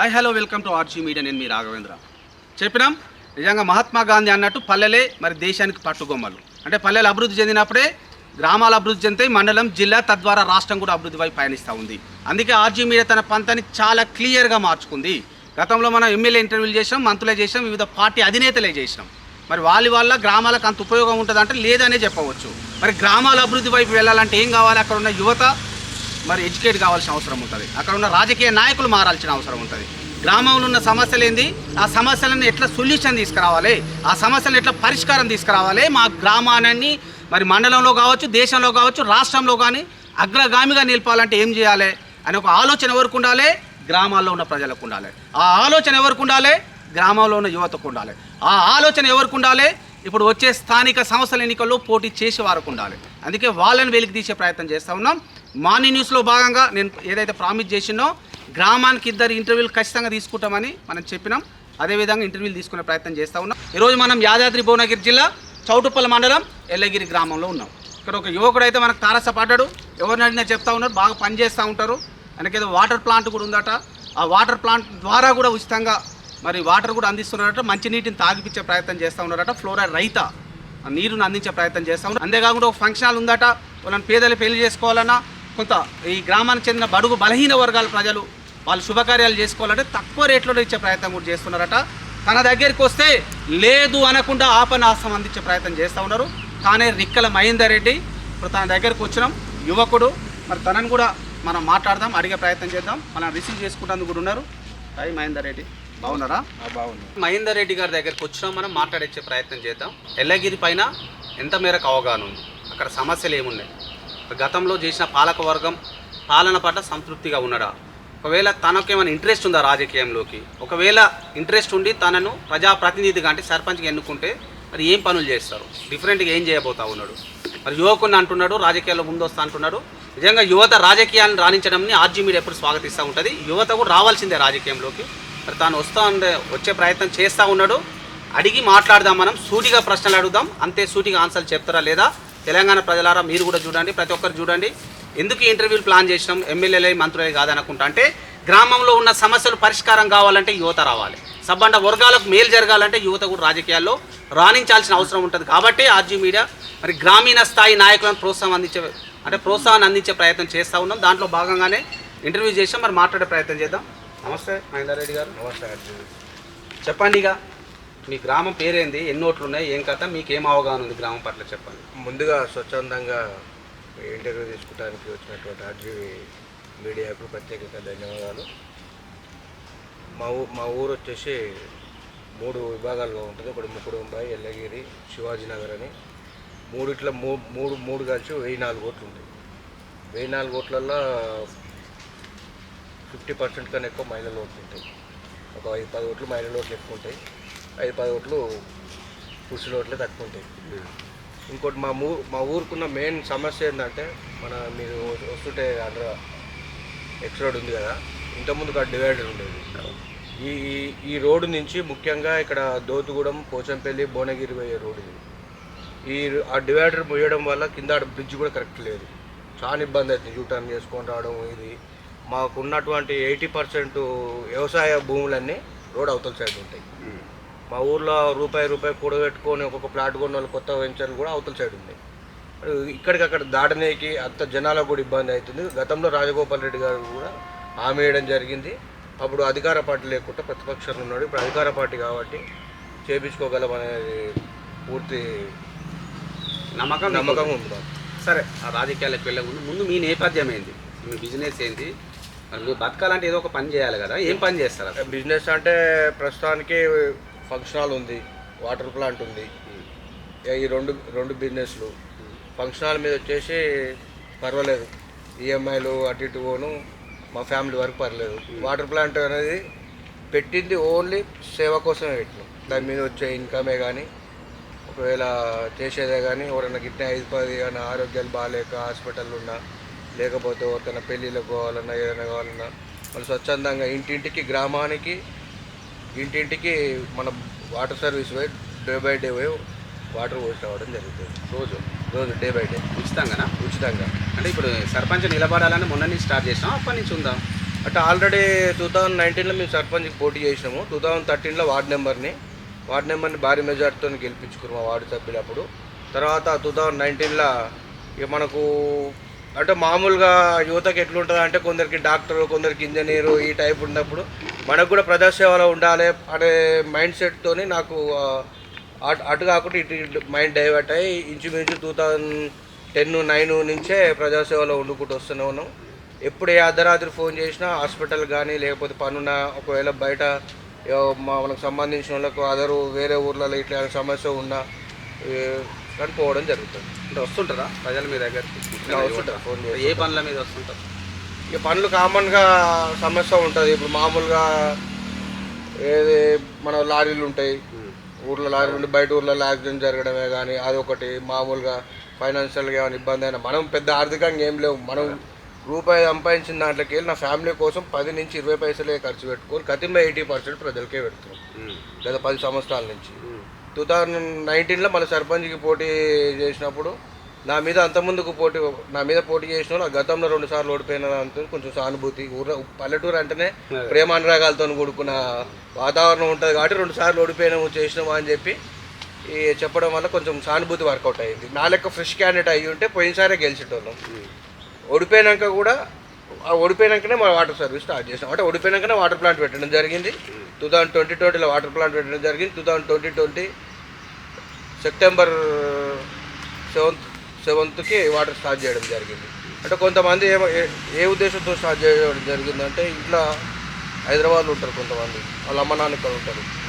Hi hello welcome to RG media నేను మీ రాఘవేంద్ర. చెప్పినాం? నిజంగా మహాత్మా గాంధీ అన్నట్టు పల్లెలే మరి దేశానికి పట్టుగొమ్మలు. అంటే పల్లెలు అభివృద్ధి చెందినప్పుడే గ్రామాలు అభివృద్ధి చెందుతాయి మండలం జిల్లా తద్వారా రాష్ట్రం కూడా అభివృద్ధి వైపు పయనిస్తూ ఉంది. అందుకే ఆర్జీ మీడియా తన పంతాన్ని చాలా క్లియర్గా మార్చుకుంది. గతంలో మనం ఎమ్మెల్యే ఇంటర్వ్యూలు చేసాం మంత్రులే చేసాం వివిధ పార్టీ అధినేతలే చేసినాం మరి వాళ్ళ వల్ల గ్రామాలకు అంత ఉపయోగం ఉంటుందంటే లేదనే చెప్పవచ్చు. మరి గ్రామాల అభివృద్ధి వైపు వెళ్ళాలంటే ఏం కావాలి? అక్కడ ఉన్న యువత మరి ఎడ్యుకేట్ కావాల్సిన అవసరం ఉంటుంది. అక్కడ ఉన్న రాజకీయ నాయకులు మారాల్సిన అవసరం ఉంటుంది. గ్రామంలో ఉన్న సమస్యలు ఏంది? ఆ సమస్యలను ఎట్లా సొల్యూషన్ తీసుకురావాలి? ఆ సమస్యలను ఎట్లా పరిష్కారం తీసుకురావాలి? మా గ్రామాన్ని మరి మండలంలో కావచ్చు దేశంలో కావచ్చు రాష్ట్రంలో కానీ అగ్రగామిగా నిలపాలంటే ఏం చేయాలి? అనే ఒక ఆలోచన ఎవరికి ఉండాలి? గ్రామాల్లో ఉన్న ప్రజలకు ఉండాలి. ఆ ఆలోచన ఎవరికి ఉండాలి? గ్రామంలో ఉన్న యువతకు ఉండాలి. ఆ ఆలోచన ఎవరికి ఉండాలి? ఇప్పుడు వచ్చే స్థానిక సంస్థల ఎన్నికల్లో పోటీ చేసే వారికి ఉండాలి. అందుకే వాళ్ళని వెలికి తీసే ప్రయత్నం చేస్తూ ఉన్నాం. మార్నింగ్ న్యూస్లో భాగంగా నేను ఏదైతే ప్రామిస్ చేసినో గ్రామానికి ఇద్దరు ఇంటర్వ్యూలు ఖచ్చితంగా తీసుకుంటామని మనం చెప్పినాం. అదేవిధంగా ఇంటర్వ్యూలు తీసుకునే ప్రయత్నం చేస్తూ ఉన్నాం. ఈరోజు మనం యాదాద్రి భువనగిరి జిల్లా చౌటుప్పల మండలం ఎల్లగిరి గ్రామంలో ఉన్నాం. ఇక్కడ ఒక యువకుడు అయితే మనకు తారసపడ్డాడు ఎవరిని అడిగినా చెప్తా ఉన్నారు బాగా పనిచేస్తూ ఉంటారు. ఆయనకేదో వాటర్ ప్లాంట్ కూడా ఉందట. ఆ వాటర్ ప్లాంట్ ద్వారా కూడా ఉచితంగా మరి వాటర్ కూడా అందిస్తున్నారట. మంచినీటిని తాగిపించే ప్రయత్నం చేస్తూ ఉన్నారట. ఫ్లోరైడ్ రైత నీరును నీరుని అందించే ప్రయత్నం చేస్తూ ఉన్నారు. అంతేకాకుండా ఒక ఫంక్షన్ హాల్ ఉందట. వాళ్ళని పేదలు పెళ్ళి చేసుకోవాలన్నా కొంత ఈ గ్రామానికి చెందిన బడుగు బలహీన వర్గాల ప్రజలు వాళ్ళు శుభకార్యాలు చేసుకోవాలంటే తక్కువ రేట్లో ఇచ్చే ప్రయత్నం కూడా చేస్తున్నారట. తన దగ్గరికి వస్తే లేదు అనకుండా ఆపనాసం అందించే ప్రయత్నం చేస్తూ ఉన్నారు. తానే రిక్కల మహేందర్ రెడ్డి ఇప్పుడు తన దగ్గరకు వచ్చినాం. యువకుడు. మరి తనని కూడా మనం మాట్లాడదాం అడిగే ప్రయత్నం చేద్దాం. మనం రిసీవ్ చేసుకుంటేందుకు కూడా ఉన్నారు. హాయ్ మహేందర్ రెడ్డి బాగున్నారా? బాగుంది మహేందర్ రెడ్డి గారి దగ్గరికి వచ్చినాం మనం మాట్లాడించే ప్రయత్నం చేద్దాం. ఎల్లగిరి పైన ఎంత మేరకు అవగాహన ఉంది? అక్కడ సమస్యలు ఏమున్నాయి? గతంలో చేసిన పాలక వర్గం పాలన పట్ల సంతృప్తిగా ఉన్నాడా? ఒకవేళ తనకేమైనా ఇంట్రెస్ట్ ఉందా రాజకీయంలోకి? ఒకవేళ ఇంట్రెస్ట్ ఉండి తనను ప్రజాప్రతినిధిగా అంటే సర్పంచ్గా ఎన్నుకుంటే మరి ఏం పనులు చేస్తారు? డిఫరెంట్గా ఏం చేయబోతా ఉన్నాడు? మరి యువకుని అంటున్నాడు రాజకీయాల్లో ముందొస్తా అంటున్నాడు. నిజంగా యువత రాజకీయాన్ని రాణించడంని ఆర్జీ మీడియా ఎప్పుడు స్వాగతిస్తూ ఉంటుంది. యువత కూడా రావాల్సిందే రాజకీయంలోకి. మరి తాను వస్తా ఉండే వచ్చే ప్రయత్నం చేస్తూ ఉన్నాడు. అడిగి మాట్లాడదాం మనం సూటిగా ప్రశ్నలు అడుగుదాం. అంతే సూటిగా ఆన్సర్లు చెప్తారా లేదా? తెలంగాణ ప్రజలారా మీరు కూడా చూడండి ప్రతి ఒక్కరు చూడండి. ఎందుకు ఇంటర్వ్యూలు ప్లాన్ చేసినాం? ఎమ్మెల్యేలే మంత్రులే కాదనుకుంటా. అంటే గ్రామంలో ఉన్న సమస్యలు పరిష్కారం కావాలంటే యువత రావాలి. సబ్బండ వర్గాలకు మేలు జరగాలంటే యువత కూడా రాజకీయాల్లో రాణించాల్సిన అవసరం ఉంటుంది. కాబట్టి ఆర్జీ మీడియా మరి గ్రామీణ స్థాయి నాయకులను ప్రోత్సాహం అందించే అంటే ప్రోత్సాహాన్ని అందించే ప్రయత్నం చేస్తూ ఉన్నాం. దాంట్లో భాగంగానే ఇంటర్వ్యూ చేసాం మరి మాట్లాడే ప్రయత్నం చేద్దాం. నమస్తే మహేందర్ రెడ్డి గారు. నమస్తే చెప్పండి ఇక. మీ గ్రామం పేరేంది? ఎన్ని ఓట్లు ఉన్నాయి ఏం కథ? మీకు ఏం అవగాహన ఉంది గ్రామం పట్ల చెప్పండి. ముందుగా స్వచ్ఛందంగా ఇంటర్వ్యూ తీసుకోవడానికి వచ్చినటువంటి ఆర్జీవి మీడియాకు ప్రత్యేకంగా ధన్యవాదాలు. మా ఊ మా ఊరు వచ్చేసి మూడు విభాగాలుగా ఉంటుంది. ఒకటి ముకుడుంబాయి ఎల్లగిరి శివాజీనగర్ అని. మూడిట్లో మూ మూడు మూడు కలిసి వెయ్యి నాలుగు ఓట్లు ఉంటాయి. వెయ్యి నాలుగు ఓట్లలో ఫిఫ్టీ పర్సెంట్ కన్నా ఎక్కువ మహిళలు ఓట్లు ఉంటాయి. ఒక ఐదు పది ఓట్లు మహిళలు ఓట్లు ఎక్కువ ఉంటాయి. ఐదు పది ఓట్లు పురుషుల ఓట్లే తక్కువ ఉంటాయి. ఇంకోటి మా ఊ మా ఊరుకున్న మెయిన్ సమస్య ఏంటంటే మన మీరు వస్తుంటే అక్కడ ఎక్స్ రోడ్ ఉంది కదా ఇంతకుముందు ఆ డివైడర్ ఉండేది. ఈ ఈ- రోడ్డు నుంచి ముఖ్యంగా ఇక్కడ దోతుగూడెం పోచంపల్లి భువనగిరి పోయే రోడ్డు ఇది. ఈ ఆ డివైడర్ పోయడం వల్ల కింద బ్రిడ్జ్ కూడా కరెక్ట్ లేదు. చాలా ఇబ్బంది అవుతుంది యూటర్న్ చేసుకొని రావడం ఇది. మాకు ఉన్నటువంటి ఎయిటీ పర్సెంట్ వ్యవసాయ భూములన్నీ రోడ్ అవతల సైడ్ ఉంటాయి. మా ఊర్లో రూపాయి రూపాయి కూడబెట్టుకొని ఒక్కొక్క ప్లాట్ కొన్న వాళ్ళు కొత్త వెంచర్లు కూడా అవతల సైడ్ ఉన్నాయి ఇక్కడికక్కడ దాటనేకి అంత జనాలకు కూడా ఇబ్బంది అవుతుంది. గతంలో రాజగోపాల్ రెడ్డి గారు కూడా హామీ వేయడం జరిగింది. అప్పుడు అధికార పార్టీ లేకుండా ప్రతిపక్షంలో ఉన్నాడు ఇప్పుడు అధికార పార్టీ కాబట్టి చేపించుకోగలం అనేది పూర్తి నమ్మకం మీకు? నమ్మకం ఉంది. సరే ఆ రాజకీయాలకు వెళ్ళే ముందు ముందు మీ నేపథ్యం ఏంది మీ బిజినెస్ ఏంది? మరి బతకాలంటే ఏదో ఒక పని చేయాలి కదా. ఏం పని చేస్తారు? బిజినెస్ అంటే ప్రస్తుతానికి ఫంక్షన్ హాల్ ఉంది వాటర్ ప్లాంట్ ఉంది. ఈ రెండు రెండు బిజినెస్లు. ఫంక్షన్ హాల్ మీద వచ్చేసి పర్వాలేదు. ఈఎంఐలు అటు ఇటు పోను మా ఫ్యామిలీ వరకు పర్లేదు. వాటర్ ప్లాంట్ అనేది పెట్టింది ఓన్లీ సేవ కోసమే పెట్టినాం. దాని మీద వచ్చే ఇన్కమే కానీ ఒకవేళ చేసేదే కానీ ఎవరైనా గిట్ట ఐదు పది కానీ ఆరోగ్యాలు బాగాలేక హాస్పిటల్ ఉన్నా లేకపోతే ఎవరికైనా పెళ్ళిళ్ళకు పోవాలన్నా ఏదైనా కావాలన్నా వాళ్ళు స్వచ్ఛందంగా ఇంటింటికి గ్రామానికి ఇంటింటికి మన వాటర్ సర్వీస్ పోయి డే బై డే పోయి వాటర్ పోసి రావడం జరుగుతుంది. రోజు రోజు డే బై డే. ఉచితంగానా? ఉచితంగా. అంటే ఇప్పుడు సర్పంచ్ నిలబడాలని మొన్న నుంచి స్టార్ట్ చేసినాం అప్పటి నుంచి ఉందా? అంటే ఆల్రెడీ టూ థౌజండ్ నైన్టీన్లో మేము సర్పంచ్కి పోటీ చేసినాము. టూ థౌజండ్ థర్టీన్లో వార్డ్ నెంబర్ని వార్డ్ నెంబర్ని భారీ మెజార్టీతో గెలిపించుకున్నాం వార్డు సభ్యులు అప్పుడు. తర్వాత టూ థౌజండ్ నైన్టీన్లో ఇక మనకు అంటే మామూలుగా యువతకి ఎట్లుంటుంది అంటే కొందరికి డాక్టర్ కొందరికి ఇంజనీరు ఈ టైప్ ఉన్నప్పుడు మనకు కూడా ప్రజాసేవలో ఉండాలి అనే మైండ్ సెట్తోని నాకు అటు అటు కాకుండా ఇటు మైండ్ డైవర్ట్ అయ్యి ఇంచుమించు టూ థౌజండ్ టెన్ నైన్ నుంచే ప్రజాసేవలో వండుకుంటూ వస్తూనే ఉన్నాం. ఎప్పుడు ఏ అర్ధరాత్రి ఫోన్ చేసినా హాస్పిటల్ కానీ లేకపోతే పనున్న ఒకవేళ బయట మనకు సంబంధించిన వాళ్ళకు అదరు వేరే ఊర్లలో ఇట్లా సమస్య ఉన్నా కానీ పోవడం జరుగుతుంది. అంటే వస్తుంటారా? ప్రజలు మీ దగ్గరికి? ఇలా వస్తుంటారు. ఫోన్ చేసి ఏ పనుల మీద వస్తుంటారు? ఇక పనులు కామన్గా సమస్య ఉంటుంది. ఇప్పుడు మామూలుగా ఏది మన లారీలు ఉంటాయి. ఊర్లో లారీలు ఉండి బయట ఊర్లలో యాక్సిడెంట్ జరగడమే కానీ అదొకటి మామూలుగా ఫైనాన్షియల్గా ఏమైనా ఇబ్బంది అయినా మనం పెద్ద ఆర్థికంగా ఏం లేవు. మనం రూపాయి సంపాదించిన దాంట్లోకి వెళ్ళి నా ఫ్యామిలీ కోసం పది నుంచి ఇరవై పైసలే ఖర్చు పెట్టుకొని కతింబ ఎయిటీ పర్సెంట్ ప్రజలకే పెడుతున్నాం. గత పది సంవత్సరాల నుంచి. టూ థౌజండ్ నైన్టీన్లో మళ్ళీ సర్పంచ్కి పోటీ చేసినప్పుడు నా మీద అంతకుముందుకు పోటీ నా మీద పోటీ చేసిన వాళ్ళు ఆ గతంలో రెండు సార్లు ఓడిపోయిన కొంచెం సానుభూతి. ఊర పల్లెటూరు అంటేనే ప్రేమానురాగాలతో కూడుకున్న వాతావరణం ఉంటుంది కాబట్టి రెండు సార్లు ఓడిపోయినాము చేసినాము అని చెప్పి ఈ చెప్పడం వల్ల కొంచెం సానుభూతి వర్కౌట్ అయ్యింది. నా లెక్క ఫ్రెష్ క్యాండిడేట్ అయ్యి ఉంటే పోయినసారే గెలిచేటోళ్ళం. ఓడిపోయినాక కూడా ఓడిపోయినాకనే మనం వాటర్ సర్వీస్ స్టార్ట్ చేసాం అంటే ఓడిపోయినాకనే వాటర్ ప్లాంట్ పెట్టడం జరిగింది. టూ థౌజండ్ ట్వంటీ ట్వంటీలో వాటర్ ప్లాంట్ పెట్టడం జరిగింది. Two thousand twenty twenty September seventh సెవెంత్కి water start చేయడం జరిగింది. అంటే కొంతమంది ఏమో ఏ- ఏ ఉద్దేశంతో స్టార్ట్ చేయడం జరిగిందంటే ఇంట్లో హైదరాబాద్లో ఉంటారు కొంతమంది. వాళ్ళ అమ్మ నాన్న ఇక్కడ ఉంటారు.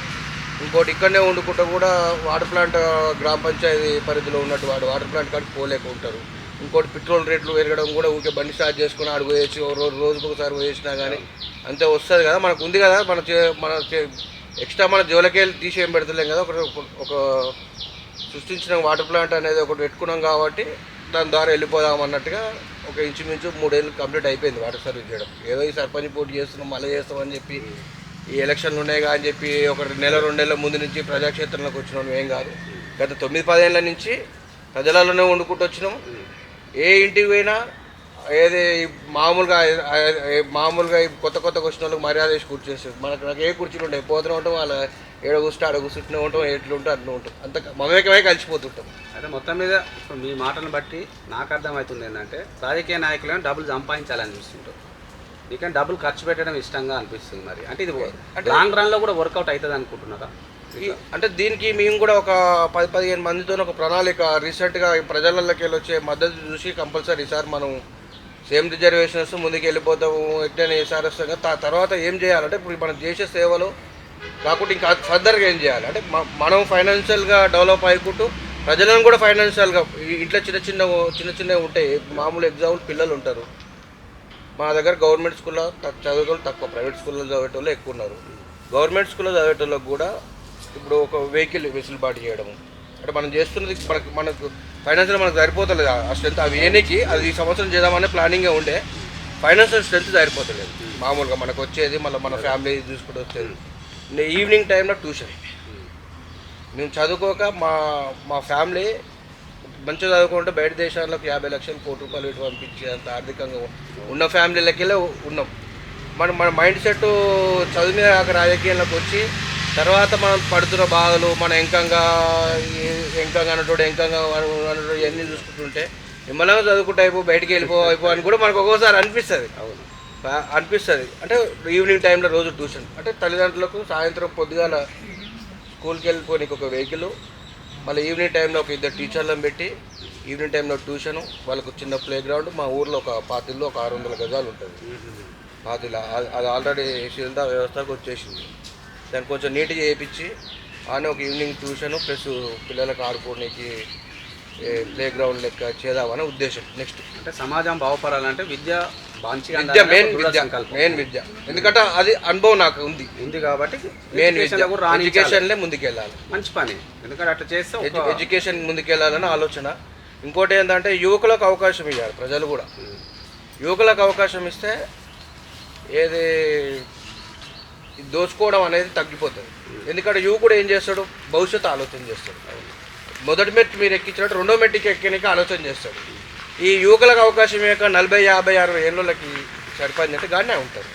ఇంకోటి ఇక్కడనే వండుకుంటూ కూడా వాటర్ ప్లాంట్ గ్రామ పంచాయతీ పరిధిలో ఉన్నట్టు వాడు వాటర్ ప్లాంట్ కాడికి పోలేక ఉంటారు. ఇంకోటి పెట్రోల్ రేట్లు పెరగడం కూడా ఊరికే బండి స్టార్ట్ చేసుకుని ఆడు పోయేసి రోజు రోజుకు ఒకసారి పోయేసినా కానీ అంతే వస్తుంది కదా. మనకు ఉంది కదా. మన చే- మన ఎక్స్ట్రా మన జోలకేళ్ళు తీసి ఏం పెడతలేం కదా. ఒక ఒక సృష్టించిన వాటర్ ప్లాంట్ అనేది ఒకటి పెట్టుకున్నాం కాబట్టి దాని ద్వారా వెళ్ళిపోదాం అన్నట్టుగా ఒక ఇంచుమించు మూడేళ్ళు కంప్లీట్ అయిపోయింది వాటర్ సర్వీస్ చేయడం. ఏదో ఈ సర్పంచ్ పోటీ చేస్తున్నాం మళ్ళీ చేస్తామని చెప్పి ఈ ఎలక్షన్లు ఉన్నాయి అని చెప్పి ఒక నెల రెండు నెలల ముందు నుంచి ప్రజాక్షేత్రంలోకి వచ్చినాం ఏం కాదు. గత తొమ్మిది పదేళ్ళ నుంచి ప్రజలలోనే వండుకుంటూ వచ్చినాం. ఏ ఇంటికి పోయినా ఏది మామూలుగా మామూలుగా కొత్త కొత్త వచ్చిన వాళ్ళకి మర్యాద వేసి కూర్చేస్తారు మనకు నాకు ఏ కుర్చీలు ఉంటాయి పోతూనే ఉంటాం వాళ్ళ ఏడ కూర్చుంటే ఆడ కూర్చుంటూనే ఉంటాం ఎట్లు ఉంటే అట్లా ఉంటాం. అంత మమేకమై కలిసిపోతుంటాం. అయితే మొత్తం మీద ఇప్పుడు మీ మాటలను బట్టి నాకు అర్థమవుతుంది ఏంటంటే రాజకీయ నాయకులను డబ్బులు సంపాదించాలని చూస్తుంటారు. నీకంటే డబ్బులు ఖర్చు పెట్టడం ఇష్టంగా అనిపిస్తుంది మరి? అంటే ఇది లాంగ్ రన్లో కూడా వర్కౌట్ అవుతుంది అనుకుంటున్నారా? అంటే దీనికి మేము కూడా ఒక పది పదిహేను మందితో ఒక ప్రణాళిక రీసెంట్గా ప్రజలకి ప్రజలలోకి వెళ్ళి వచ్చే మద్దతు చూసి కంపల్సరీ సార్ మనం సేమ్ రిజర్వేషన్స్ ముందుకు వెళ్ళిపోతాము. ఎట్లనే ఈసారి వస్తాం తర్వాత ఏం చేయాలంటే ఇప్పుడు మనం చేసే సేవలు కాకుండా ఇంకా ఫర్దర్గా ఏం చేయాలి? అంటే మనం ఫైనాన్షియల్గా డెవలప్ అయ్యుకుంటూ ప్రజలను కూడా ఫైనాన్షియల్గా ఇంట్లో చిన్న చిన్న చిన్న చిన్నవి ఉంటాయి. మామూలు ఎగ్జాంపుల్ పిల్లలు ఉంటారు. మా దగ్గర గవర్నమెంట్ స్కూల్లో త- చదివేటోళ్ళు తక్కువ. ప్రైవేట్ స్కూల్లో చదివేటోళ్ళు ఎక్కువ ఉన్నారు. గవర్నమెంట్ స్కూల్లో చదివేటోళ్ళకి కూడా ఇప్పుడు ఒక వెహికల్ వెసులుబాటు చేయడము అంటే మనం చేస్తున్నది మనకు మనకు ఫైనాన్షియల్ మనకు సరిపోతలేదు. ఆ స్ట్రెంత్ అవి ఏనికి అది ఈ సంవత్సరం చేద్దామనే ప్లానింగే ఉండే. ఫైనాన్షియల్ స్ట్రెంత్ సరిపోతలేదు. మామూలుగా మనకు వచ్చేది మళ్ళీ మన ఫ్యామిలీ చూసుకుంటూ వచ్చేది. నేను ఈవినింగ్ టైంలో ట్యూషన్ మేము చదువుకోక మా మా ఫ్యామిలీ మంచిగా చదువుకుంటే బయట దేశాలకు యాభై లక్షలు కోటి రూపాయలు ఇటు పంపించేంత ఆర్థికంగా ఉన్న ఫ్యామిలీలకెళ్ళే ఉన్నాం. మన మన మైండ్ సెట్ చదువు మీద రాజకీయాలకు వచ్చి తర్వాత మనం పడుతున్న బాధలు మన ఎంకంగా ఎంకంగా అన్నట్టు ఎంకంగా అన్నట్టు ఇవన్నీ చూసుకుంటుంటే నిమ్మలంగా చదువుకుంటే అయిపో బయటికి వెళ్ళిపో అయిపో అని కూడా మనకు ఒక్కోసారి అనిపిస్తుంది. అవును. అనిపిస్తుంది. అంటే ఈవినింగ్ టైంలో రోజు ట్యూషన్. అంటే తల్లిదండ్రులకు సాయంత్రం పొద్దుగాల స్కూల్కి వెళ్ళిపోనికి ఒక వెహికల్ మళ్ళీ ఈవినింగ్ టైంలో ఒక ఇద్దరు టీచర్లను పెట్టి ఈవినింగ్ టైంలో ట్యూషను వాళ్ళకు చిన్న ప్లే గ్రౌండ్ మా ఊర్లో ఒక పాతిల్లో ఒక ఆరు వందల గజాలు ఉంటుంది. పాతిల అది- ఆల్రెడీ శిల్దా వ్యవస్థకు వచ్చేసింది. దాన్ని కొంచెం నీట్గా చేయించి ఆనే ఒక ఈవినింగ్ ట్యూషను ప్లస్ పిల్లలకు ఆడుకోవడానికి ప్లే గ్రౌండ్ లెక్క చేద్దామనే ఉద్దేశం నెక్స్ట్. అంటే సమాజం బాగుపడాలంటే విద్య విద్య మెయిన్ విద్య మెయిన్ విద్య. ఎందుకంటే అది అనుభవం నాకు ఉంది. ఉంది కాబట్టి మెయిన్ విద్య. ఎడ్యుకేషన్లే ముందుకెళ్ళాలి. మంచి పని. ఎందుకంటే అట్లా చేస్తే ఎడ్యుకేషన్ ముందుకెళ్ళాలని ఆలోచన. ఇంకోటి ఏంటంటే యువకులకు అవకాశం ఇవ్వాలి ప్రజలు కూడా. యువకులకు అవకాశం ఇస్తే ఏది దోచుకోవడం అనేది తగ్గిపోతుంది. ఎందుకంటే యువకుడు ఏం చేస్తాడు? భవిష్యత్తు ఆలోచన చేస్తాడు. మొదటి మెట్టు మీరు ఎక్కించినట్టు రెండో మెట్టుకి ఎక్కడానికి ఆలోచన చేస్తాడు. ఈ యువకులకు అవకాశం ఇవ్వక నలభై యాభై అరవై ఏళ్ళకి సర్పంచ్ అంటే గానే ఉంటారు.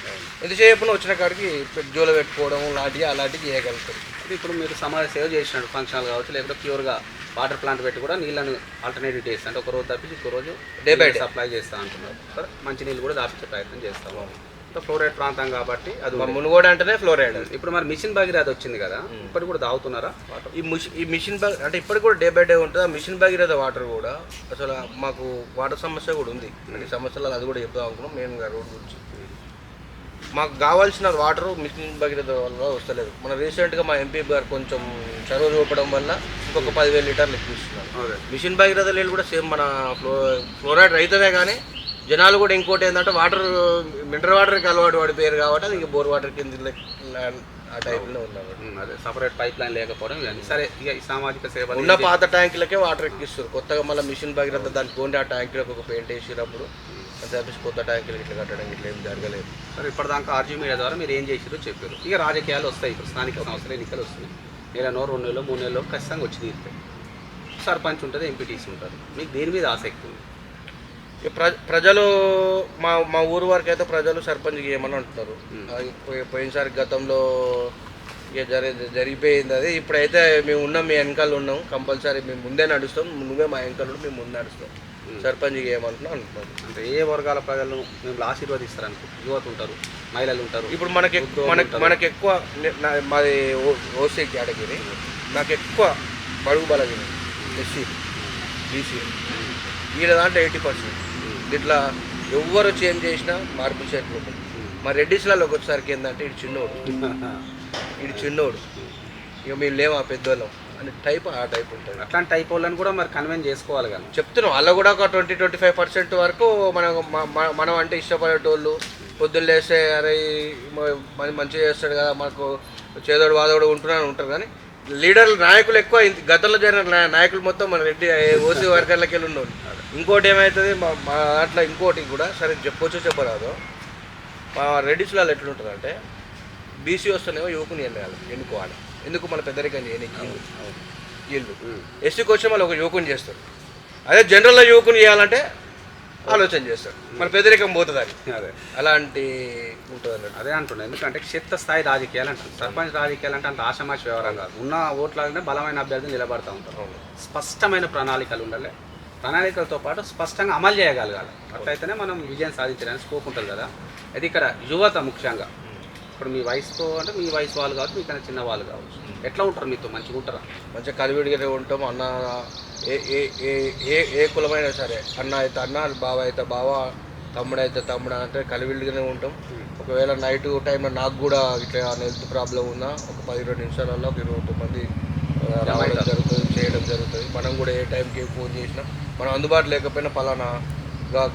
ఎంతసేపు వచ్చిన కాడికి జోలో పెట్టుకోవడం లాంటివి అలాంటివి చేయగలుగుతారు. ఇప్పుడు మీరు సమాజ సేవ చేసినట్టు ఫంక్షన్లు కావచ్చు లేకపోతే ప్యూర్గా వాటర్ ప్లాంట్ పెట్టి కూడా నీళ్ళని ఆల్టర్నేటివ్ డేస్ అంటే ఒక రోజు తప్పించి ఇంకో రోజు Day by day. సప్లై చేస్తా అంటున్నారు. మంచి నీళ్ళు కూడా దాపించే ప్రయత్నం చేస్తాము ఇంకా ఫ్లోరైడ్ ప్రాంతం కాబట్టి అది. మునుగోడ అంటేనే ఫ్లోరైడ్ ఇప్పుడు మరి మిషన్ భగీరథ వచ్చింది కదా ఇప్పటికి కూడా తాగుతున్నారా? వాటర్? ఈ మిషన్ ఈ మిషన్ బ్యాగ్ అంటే ఇప్పటికి కూడా డే బై డే ఉంటుంది? ఆ మిషన్ భగీరథ వాటర్ కూడా అసలు మాకు వాటర్ సమస్య కూడా ఉంది. ఈ సమస్యలు అది కూడా చెప్దాం అనుకున్నాం. మేము రోడ్ గురించి మాకు కావాల్సిన వాటర్ మిషన్ భగీరథ వల్ల వస్తలేదు. మన రీసెంట్గా మా ఎంపీ గారు కొంచెం చొరవ చూపడం వల్ల ఇంకొక పదివేల లీటర్లు ఎక్కిస్తున్నారు మిషన్ భగీరథ నీళ్ళు కూడా సేమ్ మన ఫ్లో ఫ్లోరైడ్ రైతులే కానీ జనాలు కూడా ఇంకోటి ఏంటంటే వాటర్ మినరల్ వాటర్కి అలవాటు పడిపోయారు కాబట్టి అది ఇక బోర్ వాటర్ కింద ఆ టైప్లో ఉన్నారు ఉమ్, అదే సపరేట్ పైప్ లైన్ లేకపోవడం ఇవన్నీ. సరే ఇక ఈ సామాజిక సేవలు ఉన్న పాత ట్యాంకులకే వాటర్ ఎక్కిస్తారు కొత్తగా మళ్ళీ మిషన్ భగీరథ దానికి ఓన్లీ ఆ ట్యాంకులకు ఒక పెయింట్ వేసినప్పుడు చెప్పేసి కొత్త ట్యాంకులు ఇట్లా కట్టడం ఇట్లా ఏం జరగలేదు. సరే ఇప్పటిదాకా ఆర్జీ మీడియా ద్వారా మీరు ఏం చేసారో చెప్పారు. ఇక రాజకీయాలు వస్తాయి ఇప్పుడు స్థానిక సంస్థలు ఎన్నికలు వస్తున్నాయి. నెలనో రెండు నెలలో మూడు నెలలో ఖచ్చితంగా వచ్చి తీరుతాయి. సర్పంచ్ ఉంటుంది ఎంపీటీసీ ఉంటారు మీకు దేని మీద ఆసక్తి ఉంది? ప్రజలు మా మా ఊరు వరకు అయితే ప్రజలు సర్పంచ్ ఏమని అంటున్నారు. పోయినసారి గతంలో ఇక జరి జరిగిపోయింది అది. ఇప్పుడైతే మేము ఉన్నాం మీ వెనకాల ఉన్నాం. కంపల్సరీ మేము ముందే నడుస్తాం. నువ్వే మా వెనకాల ఉండి మేము ముందు నడుస్తాం. సర్పంచ్ ఏమంటున్నాం అంటున్నారు. అంటే ఏ వర్గాల ప్రజలను మేము ఆశీర్వదిస్తారు అనుకో యువత ఉంటారు మహిళలు ఉంటారు ఇప్పుడు మనకి మనకి మనకి ఎక్కువ మాది ఓసీ కేటగిరీ. నాకు ఎక్కువ బడుగు బలగిన ఎస్సీ బీసీ. వీళ్ళ దాంట్లో ఎయిటీ పర్సెంట్. ఇట్లా ఎవ్వరు చేంజ్ చేసినా మార్పు చేతులు మా రెడ్డిస్లలోకి వచ్చేసరికి ఏంటంటే ఇటు చిన్నోడు. ఇటు చిన్నోడు. ఇక మేము లేవా పెద్దోళ్ళం అని టైప్ ఆ టైప్ ఉంటుంది. అట్లాంటి టైప్ వాళ్ళని కూడా మరి కన్వెన్స్ చేసుకోవాలి కానీ చెప్తున్నాం అలా కూడా ఒక ట్వంటీ ట్వంటీ ఫైవ్ పర్సెంట్ వరకు మనం మనం అంటే ఇష్టపడేటోళ్ళు పొద్దున్న లేస్తే అరే మంచిగా చేస్తాడు కదా మనకు చేదోడు వాదోడు ఉంటున్నాను ఉంటారు కానీ లీడర్లు నాయకులు ఎక్కువ ఇంత- గతంలో జరిగిన నాయకులు మొత్తం మన రెడ్డి ఓసీ వర్గాలకి వెళ్ళి ఇంకోటి ఏమవుతుంది మా మా దాంట్లో ఇంకోటి కూడా సరే చెప్పొచ్చు చెప్పరాదు మా రెడ్డిస్లలో ఎట్లుంటుంది అంటే బీసీ వస్తేనేమో యువకుని ఎన్నుకోవాలి ఎన్నుకోవాలి. ఎందుకు మన పెద్దరికం ఎన్నికి వీళ్ళు ఎస్సీకి వచ్చి మళ్ళీ ఒక యువకుని చేస్తారు. అదే జనరల్లో యువకుని చేయాలంటే ఆలోచన చేస్తారు మన పెద్దరికం పోతుంది అది. అదే అలాంటి ఉంటుంది అదే అంటున్నా ఎందుకంటే క్షేత్ర స్థాయి రాజకీయాలు అంటారు. సర్పంచ్ రాజకీయాలు అంటే అంత ఆషమాష వ్యవహారం కాదు. ఉన్న ఓట్లనే బలమైన అభ్యర్థులు నిలబడతా ఉంటారు. స్పష్టమైన ప్రణాళికలు ఉండాలి. ప్రణాళికలతో పాటు స్పష్టంగా అమలు చేయగలగాలి. అట్లయితేనే మనం విజయం సాధించడానికి స్కోప్ ఉంటుంది కదా. అది ఇక్కడ యువత ముఖ్యంగా ఇప్పుడు మీ వయసుతో అంటే మీ వయసు వాళ్ళు కావచ్చు మీకన్నా చిన్న వాళ్ళు కావచ్చు. ఎట్లా ఉంటారు మీతో? మంచిగా ఉంటారా? మంచిగా కలివిడిగానే ఉంటాం. అన్న ఏ ఏ ఏ ఏ ఏ కులమైనా సరే అన్న అయితే అన్న బావ అయితే బావ తమ్ముడు అయితే తమ్ముడు అంటే కలివిడిగానే ఉంటాం. ఒకవేళ నైట్ టైంలో నాకు కూడా ఇట్లా హెల్త్ ప్రాబ్లం ఉన్నా ఒక పది ఇరవై నిమిషాలలో ఒక ఇరవై మంది రావడం జరుగుతుంది చేయడం జరుగుతుంది. మనం కూడా ఏ టైంకి ఫోన్ చేసినా మనం అందుబాటులో లేకపోయినా పలానా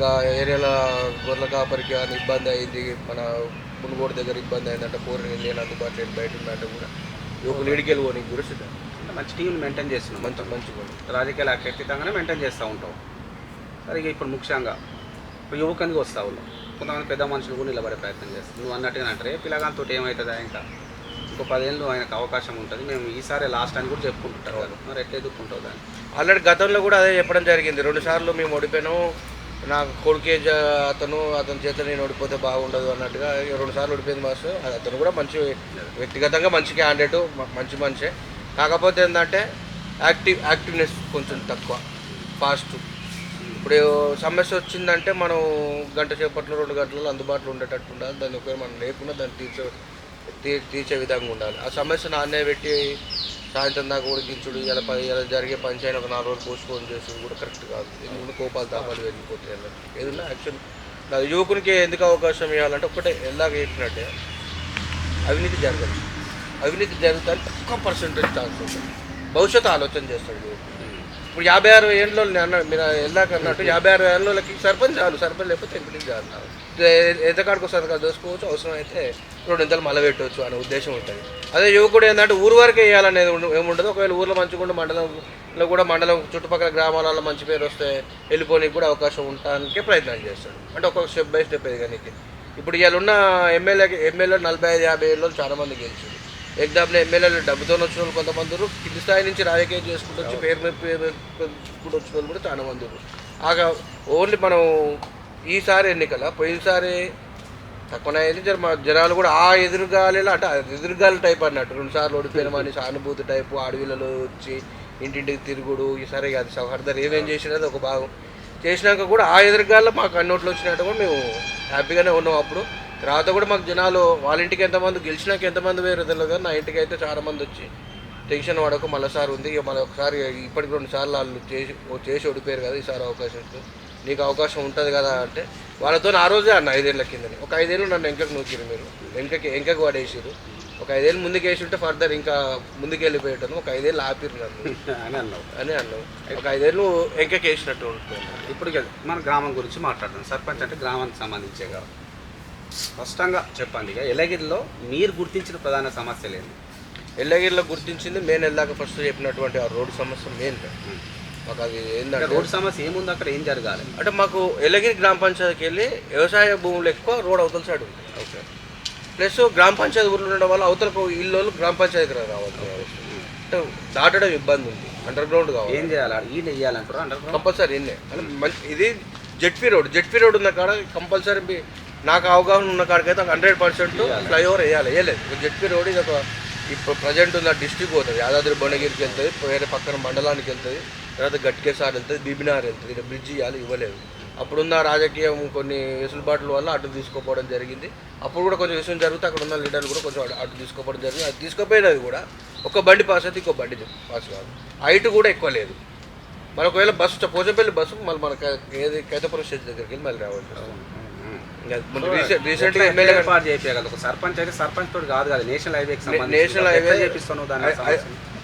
గా ఏరియాలో గొర్రెల కాపరికి అని ఇబ్బంది అయింది మన మునుగోడు దగ్గర ఇబ్బంది అయిందంటే పూర్ణ నేను అందుబాటులో బయట ఉన్నట్టు కూడా ఒక లీడికి వెళ్ళి కూడా సిద్ధం అంటే మంచి టీం మెయింటైన్ చేస్తున్నాం. మంచి ఉంది. రాజకీయాలు ఖచ్చితంగానే మెయింటైన్ చేస్తూ ఉంటాం. సరే ఇప్పుడు ముఖ్యంగా ఇప్పుడు యువకునికి వస్తా ఉన్నాం. కొంతమంది పెద్ద మనుషులు కూడా నిలబడే ప్రయత్నం చేస్తాం నువ్వు అన్నట్టుగా అంటారు. పిల్లగాంతో ఏమవుతుందా ఇంకా? ఇంకో పదేళ్ళు ఆయనకు అవకాశం ఉంటుంది. మేము ఈసారి లాస్ట్ అని కూడా చెప్పుకుంటుంటారు కదా. మరి ఎట్లా ఎదుర్కొంటావు దాన్ని? ఆల్రెడీ గతంలో కూడా అదే చెప్పడం జరిగింది. రెండు సార్లు మేము ఓడిపోయాను. నా కొడుకే అతను అతని చేత నేను ఓడిపోతే బాగుండదు అన్నట్టుగా రెండు సార్లు ఓడిపోయింది అది అతను కూడా మంచి వ్యక్తిగతంగా మంచి క్యాండిడేట్ మంచి మనిషే. కాకపోతే ఏంటంటే యాక్టివ్ యాక్టివ్నెస్ కొంచెం తక్కువ ఫాస్ట్. ఇప్పుడు సమస్య వచ్చిందంటే మనం గంట సేపట్లో రెండు గంటలలో అందుబాటులో ఉండేటట్టు ఉండాలి. దాన్ని ఒకవేళ మనం లేకుండా దాన్ని తీర్చే తీ తీర్చే విధంగా ఉండాలి. ఆ సమస్య నాన్నే పెట్టి సాయంత్రం దాకా ఉడికించుడు ఇలా పని ఇలా జరిగే పంచాయన ఒక నాలుగు రోజులు పోస్ట్పోన్ చేసుడు కూడా కరెక్ట్ కాదు. ఎందుకంటే కోపాలు తాపాలు వెళ్ళిపోతాయి అన్నట్టు. ఏదన్నా యాక్షన్. నా యువకునికి ఎందుకు అవకాశం ఇవ్వాలంటే ఒకటే ఎలాగ చెప్పినట్టే అవినీతి జరగదు. అవినీతి జరుగుతానికి తక్కువ పర్సెంటేజ్ ఛాన్స్ ఉంటుంది. భవిష్యత్తు ఆలోచన చేస్తాడు ఇప్పుడు యాభై ఆరు ఏళ్ళు అన్న మీరు వెళ్ళాక అన్నట్టు యాభై ఆరు ఏళ్ళకి సర్పంచ్ చాలు సర్పంచ్ లేకపోతే ఎంపీటీ చాలు ఎంతకాడికి వస్తుంది కదా దోసుకోవచ్చు అవసరం అయితే రెండు ఎంతలు మలబెట్టవచ్చు అనే ఉద్దేశం ఉంటుంది. అదే యువకుడు ఏంటంటే ఊరు వరకే వేయాలనేది ఏముండదు. ఒకవేళ ఊర్లో మంచిగా మండలంలో కూడా మండలం చుట్టుపక్కల గ్రామాలలో మంచి పేరు వస్తే వెళ్ళిపోనికి కూడా అవకాశం ఉండటానికి ప్రయత్నం చేస్తాడు. అంటే ఒక స్టెప్ బై స్టెప్ ఎదగనికి. ఇప్పుడు ఇవాళ ఉన్న ఎమ్మెల్యేకి ఎమ్మెల్యే నలభై ఐదు యాభై ఏళ్ళు చాలామంది గెలిచింది ఎగ్జామ్లో ఎమ్మెల్యేలు డబ్బుతో వచ్చిన వాళ్ళు కొంతమంది కింది స్థాయి నుంచి రాజకీయం చేసుకుంటూ వచ్చి పేరు కూడా వచ్చిన వాళ్ళు కూడా చాలా మంది ఉన్నారు. ఆగా ఓన్లీ మనం ఈసారి ఎన్నికల పోయినసారి అయింది జర మా జనాలు కూడా ఆ ఎదురుగాలిలో అంటే ఎదురుగాలి టైప్ అన్నట్టు. రెండు సార్లు ఓడిపోయినామని సానుభూతి టైపు అడవిలలో వచ్చి ఇంటింటికి తిరుగుడు ఈ సరే అది సౌహార్దం ఏమేం చేసినది ఒక భాగం. చేసినాక కూడా ఆ ఎదురుగాల్లో మాకు అన్నోట్లు వచ్చినట్టు కూడా మేము హ్యాపీగానే ఉన్నాం అప్పుడు. తర్వాత కూడా మాకు జనాలు వాళ్ళ ఇంటికి ఎంతమంది గెలిచినాక ఎంతమంది వేరే తెలియదు కానీ నా ఇంటికి అయితే చాలా మంది వచ్చి టెన్షన్ పడక మళ్ళీసారి ఉంది. ఇక మళ్ళీ ఒకసారి ఇప్పటికి రెండు సార్లు వాళ్ళు చేసి చేసి ఓడిపోయారు కదా ఈసారి అవకాశం ఉంటుంది నీకు అవకాశం ఉంటుంది కదా అంటే వాళ్ళతో ఆ రోజే అన్న ఐదేళ్ళ కిందని. ఒక ఐదేళ్ళు నన్ను ఎంకకు నూకిరు మీరు. ఎంకకి ఎంకకు పడేసారు ఒక ఐదేళ్ళు ముందుకు వేసి ఉంటే ఫర్దర్ ఇంకా ముందుకు వెళ్ళిపోయేటాను ఒక ఐదేళ్ళు ఆపిరు నన్ను. అని అన్నావు. అని అన్నావు. ఒక ఐదేళ్ళు ఎంకకి వేసినట్టు ఉంటుంది ఇప్పుడు మన గ్రామం గురించి మాట్లాడదాం. సర్పంచ్ అంటే గ్రామానికి సంబంధించే కాదు స్పష్టంగా చెప్పండి. ఇక ఎలగిరిలో మీరు గుర్తించిన ప్రధాన సమస్యలు ఏంటి? ఎల్లగిరిలో గుర్తించింది మెయిన్ వెళ్ళాక ఫస్ట్ చెప్పినటువంటి ఆ రోడ్డు సమస్య మెయిన్. మాకు అది ఏంటంటే రోడ్ సమస్య ఏముంది? అక్కడ ఏం జరగాలి? అంటే మాకు ఎల్లగిరి గ్రామ పంచాయతీకి వెళ్ళి వ్యవసాయ భూములు ఎక్కువ రోడ్ అవతల సైడ్ ఉంది. ఓకే. ప్లస్ గ్రామ పంచాయతీ ఊర్లో ఉండడం వల్ల అవతలకు ఇల్లు గ్రామ పంచాయతీకి రావాలి. అంటే దాటడం ఇబ్బంది ఉంది. అండర్ గ్రౌండ్ కావాలి. ఏం చేయాలి? ఆడ ఈయన వేయాలంటారు అండర్ కంపల్సరీ ఇన్నే అంటే మంచి ఇది జెడ్పీ రోడ్. జెడ్పీ రోడ్ ఉన్న కాడ కంపల్సరీ నాకు అవగాహన ఉన్న కాడికైతే హండ్రెడ్ పర్సెంట్ ఫ్లైఓవర్ వేయాలి. వేయలేదు. జెడ్పీ రోడ్ ఇది ఒక ఇప్పుడు ప్రజెంట్ ఉన్న డిస్టిక్ పోతుంది. యాదాద్రి భువనగిరికి వెళ్తుంది. వేరే పక్కన మండలానికి వెళ్తుంది. తర్వాత గట్కేసార్ వెళ్తుంది. బీబినార్ వెళ్తుంది. ఇక్కడ బ్రిడ్జ్ ఇవ్వాలి ఇవ్వలేదు. అప్పుడున్న రాజకీయం కొన్ని వెసులుబాట్ల వల్ల అటు తీసుకోపోవడం జరిగింది. అప్పుడు కూడా కొంచెం విషయం జరిగితే అక్కడ ఉన్న లీడర్లు కూడా కొంచెం అటు- తీసుకోపోవడం జరిగింది. అది తీసుకుపోయినది కూడా ఒక బండి పాస్ అయితే ఇంకో బండి పాస్ కాదు. హైట్ కూడా ఎక్కువ లేదు. మరి ఒకవేళ బస్సు పోచంపల్లి బస్సు మళ్ళీ మన ఏది కైతపురం స్టేజ్ దగ్గరికి వెళ్ళి మళ్ళీ రావాలి ఏర్పాటు చేయగలదు ఒక సర్పంచ్ అయితే సర్పంచ్ తోటి కాదు కదా నేషనల్ హైవేకి సంబంధించి నేషనల్ హైవే చేపిస్తాను దాని?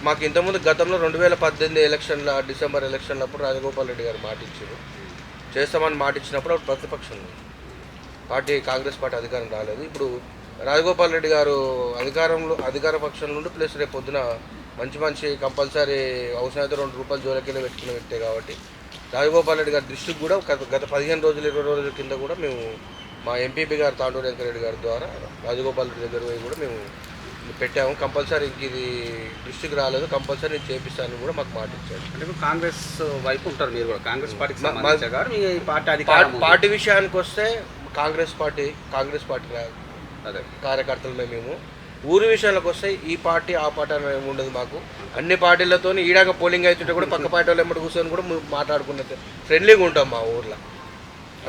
మాకు ఇంతకుముందు గతంలో రెండు వేల పద్దెనిమిది ఎలక్షన్ల డిసెంబర్ ఎలక్షన్లప్పుడు రాజగోపాల్ రెడ్డి గారు మాట ఇచ్చారు చేస్తామని మాట ఇచ్చినప్పుడు అప్పుడు ప్రతిపక్షం. పార్టీ కాంగ్రెస్ పార్టీ అధికారం రాలేదు ఇప్పుడు రాజగోపాల్ రెడ్డి గారు అధికారంలో అధికార పక్షం నుండి ప్లస్ రేపు పొద్దున మంచి మంచి కంపల్సరీ అవసరమైతే రెండు రూపాయలు జోలకెళ్ళి పెట్టుకున్న వ్యక్తే కాబట్టి రాజగోపాల్ రెడ్డి గారి దృష్టికి కూడా గత గత పదిహేను రోజులు ఇరవై రోజుల కింద కూడా మేము మా ఎంపీపీ గారు తాండూరు వెంకరెడ్డి గారి ద్వారా రాజగోపాల్ రెడ్డి దగ్గర పోయి కూడా మేము పెట్టాము. కంపల్సరీ ఇంక ఇది దృష్టికి రాలేదు. కంపల్సరీ నేను చేపిస్తానని కూడా మాకు మాట ఇచ్చాడు అంటే కాంగ్రెస్ వైపు ఉంటారు మీరు కూడా. కాంగ్రెస్ పార్టీకి పార్టీ. పార్టీ విషయానికి వస్తే కాంగ్రెస్ పార్టీ కాంగ్రెస్ పార్టీ అదే. కార్యకర్తలమే మేము ఊరి విషయాలకు వస్తే ఈ పార్టీ ఆ పార్టీ అని ఏమి ఉండదు మాకు. అన్ని పార్టీలతో ఈడాక పోలింగ్ అవుతుంటే కూడా పక్క పార్టీ వాళ్ళు ఎమ్మటి కూర్చొని కూడా మేము మాట్లాడుకున్నట్టు ఫ్రెండ్లీగా ఉంటాం మా ఊర్లో.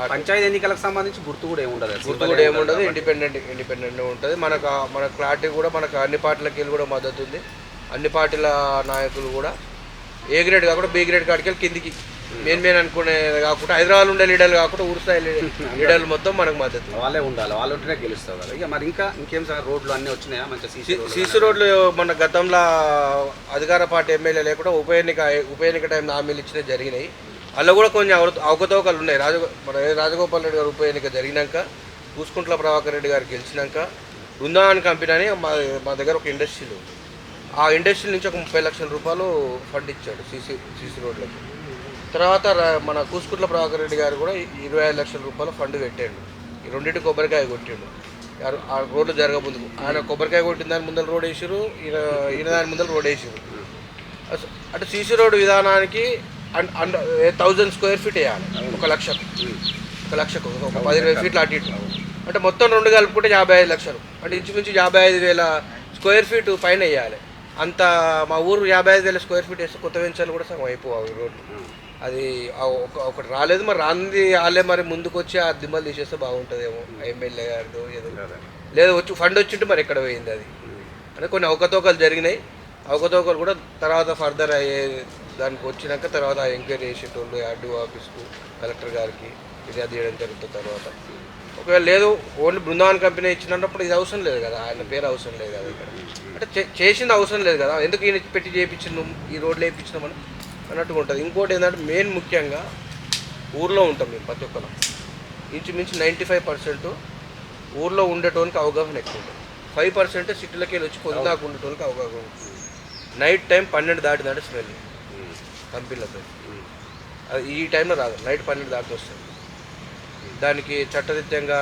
పంచాయతీ ఎన్నికలకు సంబంధించి గుర్తు కూడా ఏముండదు గుర్తు కూడా ఏముండదు ఇండిపెండెంట్ ఇండిపెండెంట్ ఉంటుంది. మనకు మన క్లారిటీ కూడా మనకు అన్ని పార్టీలకి వెళ్ళి కూడా మద్దతు ఉంది. అన్ని పార్టీల నాయకులు కూడా. ఏ గ్రేడ్ కాకుండా బి గ్రేడ్ కాడికి వెళ్ళి కిందికి. మెయిన్ మెయిన్ అనుకునే కాకుండా హైదరాబాద్ ఉండే లీడర్లు కాకుండా ఊరు స్థాయి లీ- లీడర్లు మొత్తం మనకు మద్దతు. వాళ్ళే ఉండాలి. వాళ్ళు ఉంటేనే గెలుస్తారు కదా ఇక మరి ఇంకా ఇంకేం సార్? రోడ్లు అన్నీ వచ్చినాయా? మంచిగా సీసీ రోడ్లు సీసీ రోడ్లు మన గతంలో అధికార పార్టీ ఎమ్మెల్యే లేకుండా ఉప ఎన్నిక ఉప ఎన్నిక టైం హామీలు ఇచ్చినవి జరిగినాయి. అందులో కూడా కొన్ని అవ- అవకతవకలు ఉన్నాయి. రాజ మన రాజగోపాల్ రెడ్డి గారు ఉప ఎన్నిక జరిగినాక పూసుకుంట్ల ప్రభాకర్ రెడ్డి గారు గెలిచినాక బృందావన్ కంపెనీ అని మా మా దగ్గర ఒక ఇండస్ట్రీలు ఆ ఇండస్ట్రీ నుంచి ఒక ముప్పై లక్షల రూపాయలు ఫండ్ ఇచ్చాడు సీసీ సీసీ రోడ్లకి. తర్వాత మన కూసుకుంట్ల ప్రభాకర్ రెడ్డి గారు కూడా ఇరవై ఐదు లక్షల రూపాయలు ఫండ్ పెట్టాడు ఈ రెండింటి కొబ్బరికాయ కొట్టాడు. ఆ- రోడ్లు జరగబోదు. ఆయన కొబ్బరికాయ కొట్టిన దాని ముందర రోడ్ వేసారు ఈయన ఈయన దాని ముందర రోడ్ వేసారు అటు అంటే సీసీ రోడ్డు విధానానికి థౌజండ్ స్క్వేర్ ఫీట్ వేయాలి. ఒక లక్షకు. ఒక లక్షకు. ఒక పదివేల ఫీట్లు అటు ఇటు. అంటే మొత్తం రెండు కలుపుకుంటే యాభై ఐదు లక్షలు. అంటే ఇంచుమించు యాభై ఐదు వేల స్క్వేర్ ఫీట్ పైన వేయాలి. అంత మా ఊరు యాభై ఐదు వేల స్క్వేర్ ఫీట్ వేస్తే కొత్త వెంచాలు కూడా సగం అయిపోవాలి రోడ్లు అది ఒకటి రాలేదు మరి. రాంది వాళ్ళే మరి ముందుకు వచ్చి ఆ దిమ్మలు తీసేస్తే బాగుంటుందేమో. ఎమ్మెల్యే గారితో ఏదో. లేదు వచ్చి ఫండ్ వచ్చింటే మరి ఎక్కడ పోయింది అది. అంటే కొన్ని అవకతవకలు జరిగినాయి. అవకతవకలు కూడా తర్వాత ఫర్దర్ అయ్యే దానికి వచ్చినాక తర్వాత ఎంక్వైరీ చేసేటోళ్ళు ఆర్డీఓ ఆఫీస్కు కలెక్టర్ గారికి ఫిర్యాదు చేయడం జరుగుతుంది తర్వాత. ఒకవేళ లేదు ఓన్లీ బృందావన్ కంపెనీ ఇచ్చినప్పుడు ఇది అవసరం లేదు కదా ఆయన పేరు అవసరం లేదు కదా ఇక్కడ. అంటే చే- చేసింది అవసరం లేదు కదా ఎందుకు ఈయన పెట్టి చేయించినాం ఈ రోడ్లు వేయించినామని అన్నట్టుగా ఉంటుంది. ఇంకోటి ఏంటంటే మెయిన్ ముఖ్యంగా ఊర్లో ఉంటాం మేము ప్రతి ఒక్కరం. ఇంచుమించు నైంటీ ఫైవ్ పర్సెంట్ ఊర్లో ఉండేటోనికి అవగాహన ఎక్కువ ఉంటుంది. ఫైవ్ పర్సెంట్ సిటీలకి వెళ్ళి వచ్చి పొద్దుదాకా ఉండేటోనికి అవగాహన ఉంటుంది. నైట్ టైం పన్నెండు దాటిందంటే స్మెల్. కంపెనీలతో అది ఈ టైంలో రాదు నైట్ పన్నెండు దాటి వస్తుంది. దానికి చట్టరీత్యంగా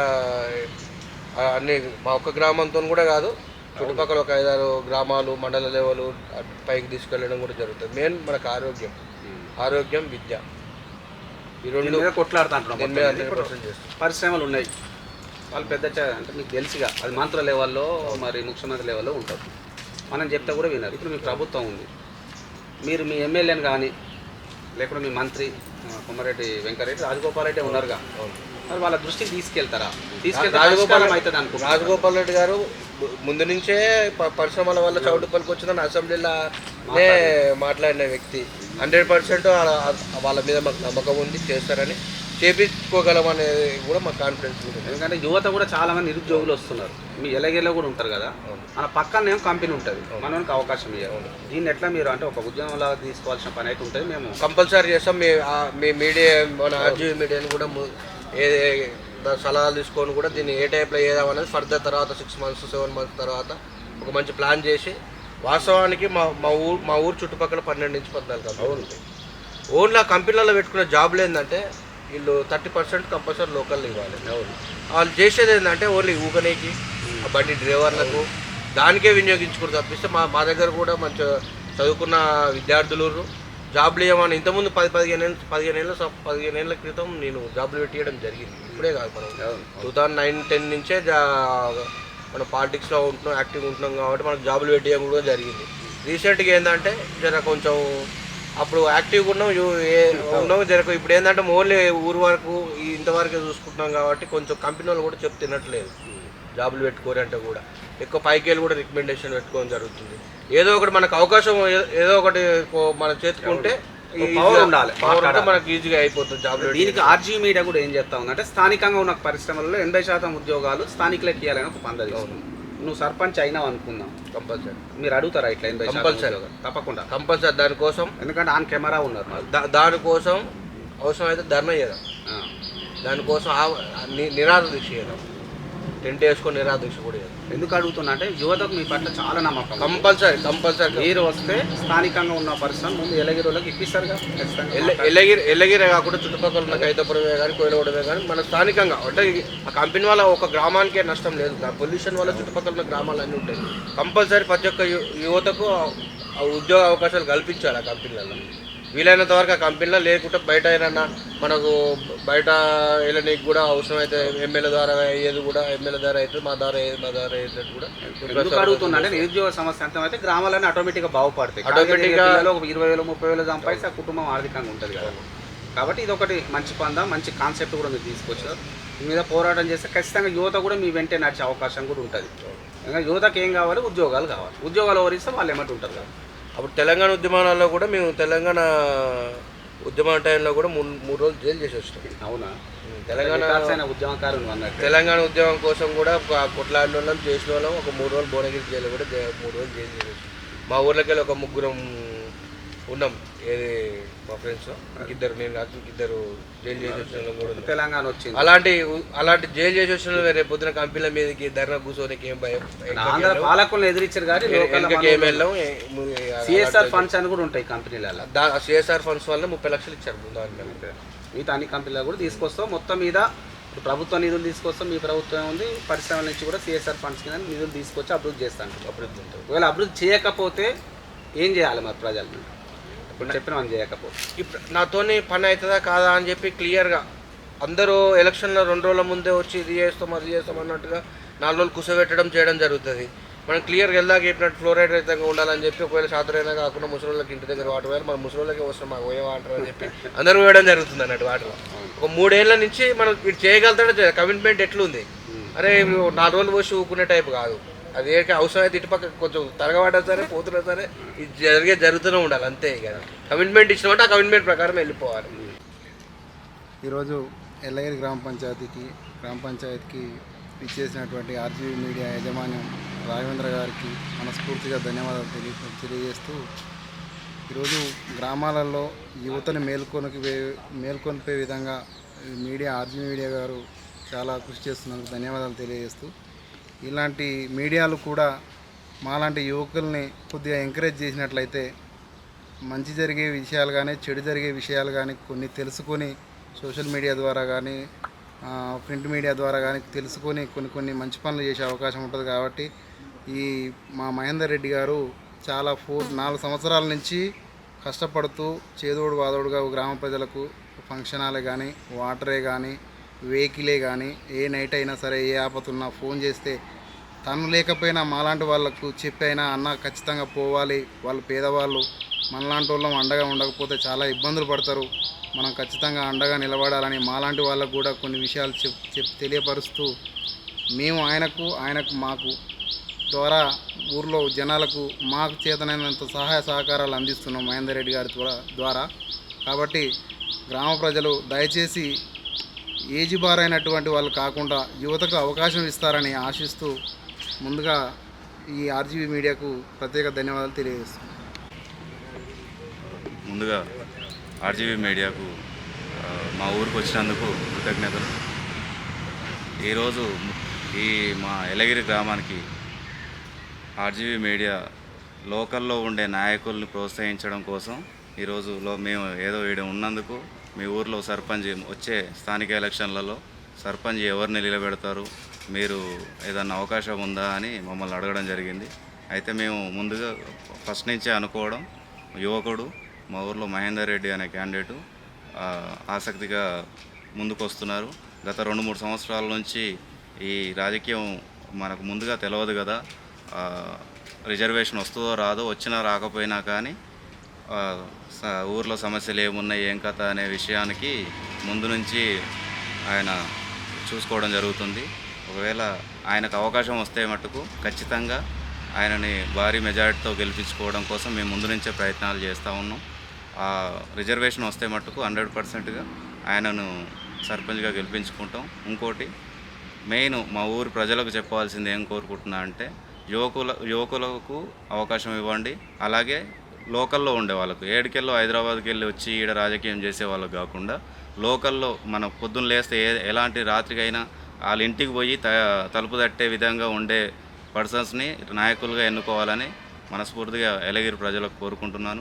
అన్ని మా ఒక్క గ్రామంతో కూడా కాదు చుట్టుపక్కల ఒక ఐదారు గ్రామాలు మండల లెవెల్ పైకి తీసుకెళ్ళడం కూడా జరుగుతుంది. మెయిన్ మనకు ఆరోగ్యం. ఆరోగ్యం విద్య. ఈ రెండు పరిశ్రమలు ఉన్నాయి. వాళ్ళు పెద్ద అంటే మీకు తెలుసుగా అది మంత్రుల లెవెల్లో మరి ముఖ్యమంత్రి లెవెల్లో ఉంటారు మనం చెప్తే కూడా వినరు. ఇప్పుడు మీ ప్రభుత్వం ఉంది. మీరు మీ ఎమ్మెల్యేని కానీ లేకుంటే మీ మంత్రి కొమ్మారెడ్డి వెంకరెడ్డి రాజగోపాల్ రెడ్డి ఉన్నారుగా. మరి వాళ్ళ దృష్టికి తీసుకెళ్తారా? తీసుకెళ్తే రాజగోపాల్ రాజగోపాల్ అవుతుంది అనుకుంటున్నారు. రాజగోపాల్ రెడ్డి గారు ముందు నుంచే పరిశ్రమల వల్ల చౌటుపల్లికి వచ్చిందని అసెంబ్లీలో మాట్లాడిన వ్యక్తి. హండ్రెడ్ పర్సెంట్ వాళ్ళ మీద మాకు నమ్మకం ఉంది చేస్తారని. చేపించుకోగలం అనేది కూడా మాకు కాన్ఫిడెన్స్ ఉంది ఎందుకంటే యువత కూడా చాలా మంది నిరుద్యోగులు వస్తున్నారు. మీ ఎలగేలో కూడా ఉంటారు కదా? మన పక్కన ఏం కంపెనీ ఉంటుంది? మనకి అవకాశం ఇవ్వాలి దీన్ని ఎట్లా మీరు అంటే ఒక ఉద్యమంలా తీసుకోవాల్సిన పని అయితే ఉంటుంది మేము? కంపల్సరీ చేస్తాం. మీ మీ మీడియా మన ఆర్జీవీ మీడియాని కూడా ఏ సలహాలు తీసుకొని కూడా దీన్ని ఏ టైప్లో అనేది ఫర్దర్ తర్వాత సిక్స్ మంత్స్ సెవెన్ మంత్స్ తర్వాత ఒక మంచి ప్లాన్ చేసి వాస్తవానికి మా మా ఊరు మా ఊరు చుట్టుపక్కల పన్నెండు నుంచి పద్నాలుగు కంపెనీలు ఉంటాయి. ఓన్లీ ఆ కంపెనీలలో పెట్టుకునే జాబ్లు ఏంటంటే వీళ్ళు థర్టీ పర్సెంట్ కంపల్సరీ లోకల్ ఇవ్వాలి. వాళ్ళు చేసేది ఏంటంటే ఓన్లీ ఊకనేకి బండి డ్రైవర్లకు దానికే వినియోగించుకుని తప్పిస్తే మా మా దగ్గర కూడా మంచిగా చదువుకున్న విద్యార్థులు జాబ్లు ఇవ్వమని ఇంతకుముందు పది పదిహేను ఏళ్ళు పదిహేను ఏళ్ళ పదిహేను ఏళ్ళ క్రితం నేను జాబ్లు పెట్టియడం జరిగింది. ఇప్పుడే కాదు మనం. టూ థౌజండ్ నైన్ టెన్ నుంచే జా మనం పాలిటిక్స్లో ఉంటున్నాం యాక్టివ్ ఉంటున్నాం కాబట్టి మనకు జాబులు పెట్టియడం కూడా జరిగింది. రీసెంట్గా ఏంటంటే జర కొంచెం అప్పుడు యాక్టివ్గా ఉన్నాం ఉన్నాం జర ఇప్పుడు ఏంటంటే ఓన్లీ ఊరు వరకు ఇంతవరకే చూసుకుంటున్నాం కాబట్టి కొంచెం కంపెనీ వాళ్ళు కూడా చెప్తే తినట్లేదు జాబులు పెట్టుకోరు అంటే కూడా. ఎక్కువ పైకి వెళ్ళి కూడా రికమెండేషన్ పెట్టుకోవడం జరుగుతుంది. ఏదో ఒకటి మనకు అవకాశం ఏదో ఒకటి మనం చేతుకుంటే ఉండాలి. మనకి ఈజీగా అయిపోతుంది జాబులు దీనికి ఆర్జీ మీడియా కూడా ఏం చేస్తా ఉందంటే స్థానికంగా ఉన్న పరిశ్రమలలో ఎనభై శాతం ఉద్యోగాలు స్థానికులకు ఇవ్వాలని ఒక పంద నువ్వు సర్పంచ్ అయినావు అనుకుందాం కంపల్సరీ మీరు అడుగుతారా ఇట్లా ఎనభై. ఉద్యోగాలు? తప్పకుండా కంపల్సరీ దానికోసం ఎందుకంటే ఆన్ కెమెరా ఉన్నారు దానికోసం అవసరమైతే ధర్నా చేద్దాం ఆ. దానికోసం ఆ- ని- నిరాధ దీక్ష చేద్దాం టెంట్ వేసుకొని నిరాధ దీక్ష కూడా ఎందుకు అడుగుతున్నా అంటే యువతకు మీ పట్ల చాలా నమ్మకం. Compulsory compulsory. మీరు వస్తే స్థానికంగా ఉన్న పరిశ్రమ ముందు ఎలగిరి ఖచ్చితంగా. ఎల్ల- ఎల్లగిరి ఎల్లగిరే కాకుండా చుట్టుపక్కల ఉన్న కైతపురమే కానీ కోయిలగూడమే కానీ మన స్థానికంగా అంటే ఆ కంపెనీ వల్ల ఒక గ్రామానికే నష్టం లేదు. పొల్యూషన్ వల్ల చుట్టుపక్కల ఉన్న గ్రామాలు అన్నీ ఉంటాయి. కంపల్సరీ ప్రతి ఒక్క యువతకు ఉద్యోగ అవకాశాలు కల్పించాలి ఆ కంపెనీలలో. వీలైనంత వరకు ఆ కంపెనీలో లేకుంటే బయట ఏదైనా మనకు బయట వెళ్ళనీకి కూడా అవసరమైతే ఎమ్మెల్యే ద్వారా అయ్యేది కూడా ఎమ్మెల్యే ద్వారా అవుతుంది మా ద్వారా అయ్యేది మా ద్వారా అయ్యేది కూడా ఎందుకు అడుగుతున్నా అంటే నిరుద్యోగ సమస్య అంతమైతే గ్రామాలన్నీ ఆటోమేటిక్గా బాగుపడతాయి. Automatic గా- పిల్లలు ఒక ఇరవై వేలు ముప్పై వేలు సంపాదిస్తే ఆ కుటుంబం ఆర్థికంగా ఉంటుంది కదా. కాబట్టి ఇది ఒకటి మంచి పంద మంచి కాన్సెప్ట్ కూడా మీరు తీసుకొచ్చారు. మీద పోరాటం చేస్తే ఖచ్చితంగా యువత కూడా మీ వెంటే నడిచే అవకాశం కూడా ఉంటుంది. ఇంకా యువతకి ఏం కావాలి? ఉద్యోగాలు కావాలి. ఉద్యోగాలు ఎవరిస్తే వాళ్ళు ఏమంటే ఉంటారు కదా. అప్పుడు తెలంగాణ ఉద్యమాలలో కూడా మేము తెలంగాణ ఉద్యమ టైంలో కూడా మూడు మూడు రోజులు జైలు చేసి వచ్చినాం. అవునా? తెలంగాణ ఉద్యమకారులు అన్నట్టు. తెలంగాణ ఉద్యమం కోసం కూడా ఒక కొట్లాడిన వాళ్ళం చేసిన వాళ్ళం ఒక మూడు రోజులు భువనగిరి జైలు కూడా మూడు రోజులు జైలు చేసి మా ఊర్లోకి ఒక ముగ్గురం ఉన్నాం. ఏది మా ఫ్రెండ్స్? ఇద్దరు నేను కాదు ఇద్దరు జైలు చేసి వచ్చిన కూడా తెలంగాణ వచ్చింది. అలాంటి అలాంటి జైలు చేసి వచ్చిన రేపు పొద్దున కంపెనీల మీదకి ధర్నా కూర్చోనికి ఏం భయం? ఆంధ్ర పాలకులను ఎదిరించారు కానీ వెనకకి ఏం వెళ్ళాం సిఎస్ఆర్ ఫండ్స్ అని కూడా ఉంటాయి కంపెనీలలో. సిఎస్ఆర్ ఫండ్స్ వల్ల ముప్పై లక్షలు ఇచ్చారు ముందు మిగతా అన్ని కంపెనీలు కూడా తీసుకొస్తాం. మొత్తం మీద ఇప్పుడు ప్రభుత్వ నిధులు తీసుకొస్తాం. మీ ప్రభుత్వం ఉంది. పరిశ్రమల నుంచి కూడా సిఎస్ఆర్ ఫండ్స్ కింద నిధులు తీసుకొచ్చి అభివృద్ధి చేస్తాను అభివృద్ధి ఉంటుంది. ఒకవేళ అభివృద్ధి చేయకపోతే ఏం చేయాలి మరి ప్రజలు? ఇప్పుడు చెప్పిన మనం చేయకపోతే ఇప్పుడు నాతోని పని అవుతుందా కాదా అని చెప్పి క్లియర్గా అందరూ ఎలక్షన్లో రెండు రోజుల ముందే వచ్చి ఇది చేస్తాం అది చేస్తాం అన్నట్టుగా నాలుగు రోజులు కుసబెట్టడం చేయడం జరుగుతుంది. మనం క్లియర్గా వెళ్ళాక చెప్పినట్టు ఫ్లోరైడ్ రహితంగా ఉండాలని చెప్పి ఒకవేళ శాతరైనా కాకుండా ముసలిళ్ళకి ఇంటి దగ్గర వాటర్ వేయాలి మన ముసలిళ్ళకి అవసరం మాకు పోయే వాటర్ అని చెప్పి అందరూ వేయడం జరుగుతుంది అన్నట్టు వాటర్ ఒక మూడేళ్ళ నుంచి మనం ఇటు చేయగలుగుతాడో కమిట్మెంట్ ఎట్లుంది? అరే నాలుగు రోజులు పోసి ఊకునే టైప్ కాదు. అది ఏ అవసరం అయితే ఇటుపక్క కొంచెం తరగబడ్డా సరే పోతున్నా సరే ఇది జరిగే జరుగుతూనే ఉండాలి అంతే ఇక. కమిట్మెంట్ ఇచ్చినట్టు ఆ కమిట్మెంట్ ప్రకారం వెళ్ళిపోవాలి. ఈరోజు ఎల్లగిరి గ్రామ పంచాయతీకి గ్రామ పంచాయతీకి ఇచ్చేసినటువంటి ఆర్జీవీ మీడియా యాజమాన్యం రాఘవేంద్ర గారికి మనస్ఫూర్తిగా ధన్యవాదాలు తెలియ తెలియజేస్తూ ఈరోజు గ్రామాలలో యువతను మేల్కొనికి మేల్కొనిపే విధంగా మీడియా ఆర్జీ మీడియా గారు చాలా కృషి చేస్తున్నందుకు ధన్యవాదాలు తెలియజేస్తూ ఇలాంటి మీడియాలు కూడా మాలాంటి యువకుల్ని కొద్దిగా ఎంకరేజ్ చేసినట్లయితే మంచి జరిగే విషయాలు కానీ చెడు జరిగే విషయాలు కానీ కొన్ని తెలుసుకొని సోషల్ మీడియా ద్వారా కానీ ప్రింట్ మీడియా ద్వారా కానీ తెలుసుకొని కొన్ని కొన్ని మంచి పనులు చేసే అవకాశం ఉంటుంది కాబట్టి ఈ మా మహేందర్ రెడ్డి గారు చాలా ఫోర్ నాలుగు సంవత్సరాల నుంచి కష్టపడుతూ చేదోడు వాదోడుగా గ్రామ ప్రజలకు ఫంక్షన్ హాలే కానీ వాటరే కానీ వెహికలే కానీ ఏ నైట్ అయినా సరే ఏ ఆపతున్నా ఫోన్ చేస్తే తను లేకపోయినా మాలాంటి వాళ్ళకు చెప్పైనా అన్న ఖచ్చితంగా పోవాలి. వాళ్ళు పేదవాళ్ళు మనలాంటి వాళ్ళం అండగా ఉండకపోతే చాలా ఇబ్బందులు పడతారు. మనం ఖచ్చితంగా అండగా నిలబడాలని మాలాంటి వాళ్ళకు కూడా కొన్ని విషయాలు చెప్ చెప్ తెలియపరుస్తూ మేము ఆయనకు ఆయనకు మాకు ద్వారా ఊర్లో జనాలకు మాకు చేతనైనంత సహాయ సహకారాలు అందిస్తున్నాం మహేందర్ రెడ్డి గారి ద్వారా ద్వారా. కాబట్టి గ్రామ ప్రజలు దయచేసి ఏజ్ బార్ అయినటువంటి వాళ్ళు కాకుండా యువతకు అవకాశం ఇస్తారని ఆశిస్తూ ముందుగా ఈ ఆర్జీవీ మీడియాకు ప్రత్యేక ధన్యవాదాలు తెలియజేస్తున్నాను. ముందుగా ఆర్జీవీ మీడియాకు మా ఊరికి వచ్చినందుకు కృతజ్ఞతలు. ఈరోజు ఈ మా ఎలగిరి గ్రామానికి ఆర్జీవీ మీడియా లోకల్లో ఉండే నాయకుల్ని ప్రోత్సహించడం కోసం ఈరోజు మేము ఏదో ఈడ ఉన్నందుకు మీ ఊర్లో సర్పంచ్ వచ్చే స్థానిక ఎలక్షన్లలో సర్పంచ్ ఎవరిని నిలబెడతారు? మీరు ఏదన్నా అవకాశం ఉందా అని మమ్మల్ని అడగడం జరిగింది. అయితే మేము ముందుగా ఫస్ట్ నుంచే అనుకోవడం యువకుడు మా ఊర్లో మహేందర్ రెడ్డి అనే క్యాండిడేటు ఆసక్తిగా ముందుకు వస్తున్నారు గత రెండు మూడు సంవత్సరాల నుంచి ఈ రాజకీయం మనకు ముందుగా తెలియదు కదా. రిజర్వేషన్ వస్తుందో రాదో వచ్చినా రాకపోయినా కానీ ఊర్లో సమస్యలు ఏమున్నాయి ఏం కథ అనే విషయానికి ముందు నుంచి ఆయన చూసుకోవడం జరుగుతుంది. ఒకవేళ ఆయనకు అవకాశం వస్తే మటుకు ఖచ్చితంగా ఆయనని భారీ మెజారిటీతో గెలిపించుకోవడం కోసం మేము ముందు నుంచే ప్రయత్నాలు చేస్తూ ఉన్నాం. ఆ రిజర్వేషన్ వస్తే మటుకు హండ్రెడ్ పర్సెంట్గా ఆయనను సర్పంచ్గా గెలిపించుకుంటాం. ఇంకోటి మెయిన్ మా ఊరు ప్రజలకు చెప్పాల్సింది ఏం కోరుకుంటున్నా అంటే యువకుల యువకులకు అవకాశం ఇవ్వండి. అలాగే లోకల్లో ఉండే వాళ్ళకు. ఏడుకెళ్ళో హైదరాబాద్కి వెళ్ళి వచ్చి ఈడ రాజకీయం చేసే వాళ్ళకు కాకుండా లోకల్లో మనం పొద్దున్న లేస్తే ఏ ఎలాంటి రాత్రికైనా వాళ్ళ ఇంటికి పోయి త తలుపు తట్టే విధంగా ఉండే పర్సన్స్ని నాయకులుగా ఎన్నుకోవాలని మనస్ఫూర్తిగా ఎలగిరి ప్రజలకు కోరుకుంటున్నాను.